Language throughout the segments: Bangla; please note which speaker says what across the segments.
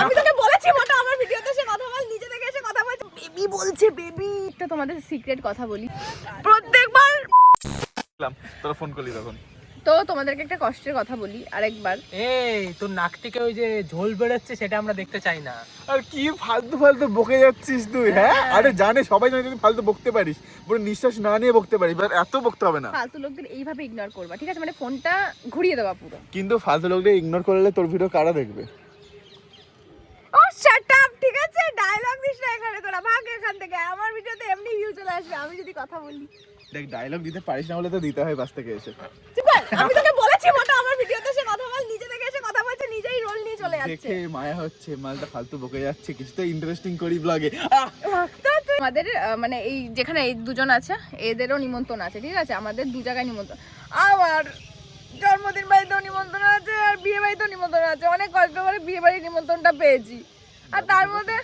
Speaker 1: আমি তোকে বলেছি মোটা আমার ভিডিওতে এসে কথা বল নিজে থেকে এসে কথা বলছে বেবি বলছে বেবি। একটা তোমাদের সিক্রেট কথা বলি। প্রত্যেকবার
Speaker 2: তোরা ফোন করলি তখন।
Speaker 1: তো তোমাদেরকে একটা কষ্টের কথা বলি আরেকবার।
Speaker 3: এই তোর নাক থেকে ওই যে ঝোল বেরোচ্ছে সেটা আমরা দেখতে চাই না।
Speaker 2: আর কি ফালতু ফালতু বকে যাচ্ছিস তুই হ্যাঁ? আরে জানে সবাই জানে তুই ফালতু বকতে পারিস। পুরো নিঃশ্বাস না নিয়ে বকতে পারিস বাট এত বকতে হবে না।
Speaker 1: ফালতু লোকদের এইভাবে ইগনোর করবা ঠিক আছে? মানে ফোনটা ঘুরিয়ে দেওয়া পুরো।
Speaker 2: কিন্তু ফালতু লোকদের ইগনোর করলে তোর ভিডিও কারা দেখবে
Speaker 1: ও শাট আপ ঠিক আছে ডায়লগ দিস না এখানে তোরা ভাগ এখান থেকে। আমার ভিডিওতে এমনি ভিউ চলে আসবে আমি যদি কথা বলি।
Speaker 2: দেখ ডায়লগ দিতে পারিস না বলে তো দিতে হয় বাস থেকে এসে।
Speaker 1: আমি তোকে বলেছি মোটা আমার ভিডিওতে এসে কথা বল নিজে থেকে এসে কথা বলছে নিজেই রোল নিয়ে চলে যাচ্ছে।
Speaker 2: দেখে মায়া হচ্ছে মালটা ফালতু বকে যাচ্ছে কিছু তো ইন্টারেস্টিং করি ব্লগে
Speaker 1: আমাদের মানে এই যেখানে এই দুজন আছে এদেরও নিমন্ত্রণ আছে ঠিক আছে? আমাদের দু জায়গায় নিমন্ত্রণ। আমার জন্মদিন বাড়িতেও নিমন্ত্রণ আছে আর বিয়ে বাড়িতেও নিমন্ত্রণ আছে। অনেক কষ্ট করে বিয়ে বাড়ির নিমন্ত্রণটা পেয়েছি। আর তার মধ্যে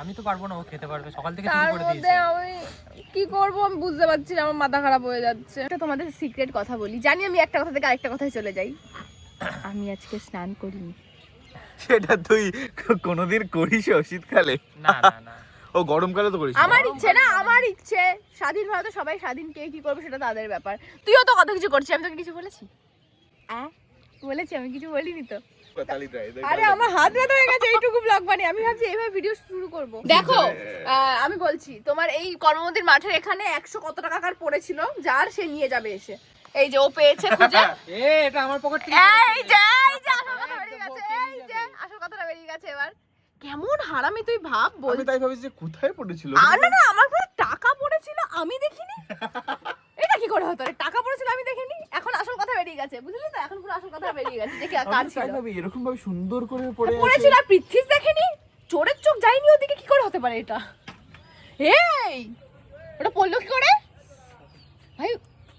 Speaker 3: আমি তো পারব না ও খেতে পারবে। সকাল থেকে শুরু করে
Speaker 1: মধ্যে
Speaker 3: দিয়েছে।
Speaker 1: আমি কি করব আমি বুঝতে পারছি না আমার মাথা খারাপ হয়ে যাচ্ছে। একটা তোমাদের সিক্রেট কথা বলি। জানি আমি একটা কথা থেকে আরেকটা কথায় চলে যাই। আমি আজকে স্নান করিনি।
Speaker 2: সেটা তুই কোনোদিন করিস শীতকালে?
Speaker 3: না না না।
Speaker 2: ও গরমকালে তো করিস
Speaker 1: আমার ইচ্ছে না আমার ইচ্ছে। স্বাধীন ভারতে সবাই স্বাধীন কে কি করবে সেটা তাদের ব্যাপার। তুইও তো কত কিছু করছিস আমি তোকে কিছু বলেছি? আহ বলেছি আমি কিছু বলিনি তো। আরে আমার হাত ব্যথা হয়ে গেছে এইটুকু ব্লগ বানিয়ে। আমি ভাবছি এইভাবে ভিডিও শুরু করব। দেখো আহ, আমি বলছি তোমার এই কর্মমন্দির মাঠের এখানে একশো কত টাকার পড়েছিল যার সে নিয়ে যাবে এসে। এই যে ও পেয়েছে খুঁজে।
Speaker 3: এ এটা আমার পকেট থেকে
Speaker 1: এই যে এই যে আসল কথা বেরিয়ে গেছে এই যে আসল কথাটা বেরিয়ে গেছে এবার। কেমন হারামি তুই ভাব বল।
Speaker 2: আমি তাই ভাবিছি যে কোথায় পড়েছিল?
Speaker 1: না না আমার পুরো টাকা পড়েছিল আমি দেখিনি। কি করে হতো? রে? টাকা পড়েছিল আমি দেখিনি। এখন আসল কথা বেরিয়ে গেছে বুঝলি তো? এখন পুরো আসল কথা বেরিয়ে গেছে যে কে- কার
Speaker 2: আমি
Speaker 1: ছিল।
Speaker 2: এরকম ভাবে সুন্দর করে পড়ে
Speaker 1: পড়েছিল আর পৃথ্বীস দেখেনি? চোরের চোখ যায়নি ওদিকে কি করে হতে পারে এটা? এই! ওটা পড়ল কি করে? ভাই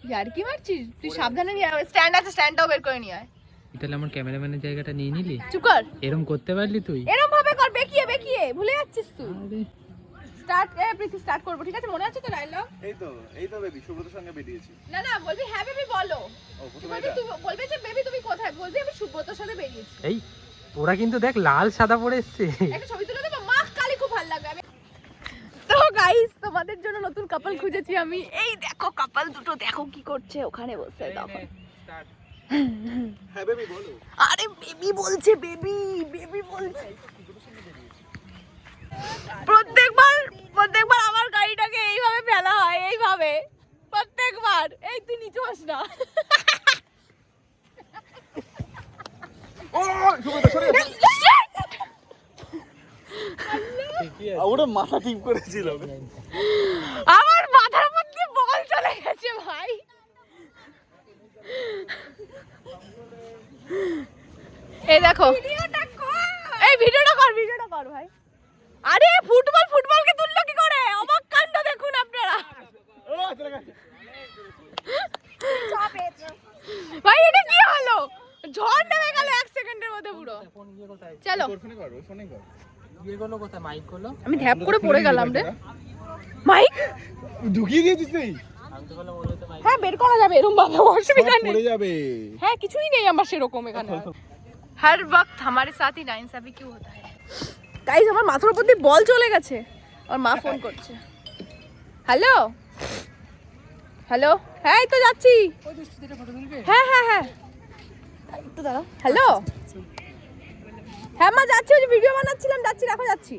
Speaker 1: ইয়ার কি মারছিস? তুই সাবধানে নিয়ে স্ট্যান্ড আছে স্ট্যান্ডটাও বের করে নিয়ে আয়।
Speaker 3: তাহলে আমার ক্যামেরাম্যানের জায়গাটা নিয়ে নিলি?
Speaker 1: চুপ কর।
Speaker 3: এরকম করতে পারলি তুই?
Speaker 1: এরম ভাবে কর বেকিয়ে বেকিয়ে। ভুলে যাচ্ছিস তুই। স্টার্ট এ প্রীতি স্টার্ট করব ঠিক আছে? মনে আছে তো ডায়লগ
Speaker 2: এই তো এই তো বেবি সুব্রতর সঙ্গে বেরিয়েছি।
Speaker 1: না না বলবি হ্যাঁ বেবি বলো। বলবি তুই বলবি যে বেবি তুমি কোথায়? বলবি আমি সুব্রতর সাথে বেরিয়েছি।
Speaker 3: এই ওরা কিন্তু দেখ লাল সাদা পরে এসছে।
Speaker 1: একটা ছবি তুলে দেবো? মা কালি খুব ভালো লাগবে। আমি তো গাইস তোমাদের জন্য নতুন কাপল খুঁজেছি আমি। এই দেখো কাপল দুটো দেখো কি করছে ওখানে বসে দেখো।
Speaker 2: হ্যাঁ বেবি বলো।
Speaker 1: আরে বেবি বলছে বেবি বেবি বলছে প্রত্যেকবার প্রত্যেকবার আমার গাড়িটাকে এইভাবে ফেলা হয় এইভাবে প্রত্যেকবার এই তুই নিচে বস না
Speaker 2: ও সুব্রত সরে ওটা মাথা টিপ করেছিল।
Speaker 1: আমার মাথার মধ্যে বল চলে গেছে ভাই। এই দেখো। এই ভিডিওটা কর ভিডিওটা কর ভাই। আরে ফুটবল ফুটবলকে তুললো কি করে অবাক কাণ্ড দেখুন আপনারা
Speaker 2: ও চলে গেছে
Speaker 1: ভাই এটা কি হলো ঝড় নেমে গেল এক সেকেন্ডের মধ্যে পুরো
Speaker 3: ফোন গিয়ে কোথায়
Speaker 1: চলো
Speaker 2: তোর ফোনে কর ওর ফোনে কর
Speaker 3: গিয়ে গেলো কোথায় মাইক গুলো
Speaker 1: আমি ধ্যাপ করে পড়ে গেলাম রে মাইক
Speaker 2: ঢুকিয়ে দিয়েছিস তুই
Speaker 3: আমি তো বললাম ওদের তো মাইক
Speaker 1: হ্যাঁ বের করা যাবে এরকম ভাবে অসুবিধা নেই
Speaker 2: পড়ে যাবে
Speaker 1: है কিছুই নেই আমার সেরকম এখানে हर वक्त हमारे साथ ही नाइंसाफी क्यों होता है গাইস আমার মাথার উপর দিয়ে বল চলে গেছে আর মা ফোন করছে হ্যালো হ্যালো হ্যাঁ এই তো যাচ্ছি হ্যাঁ হ্যাঁ হ্যাঁ একটু দাঁড়াও হ্যালো হ্যাঁ মা যাচ্ছি ওই ভিডিও বানাচ্ছিলাম যাচ্ছি রাখো যাচ্ছি।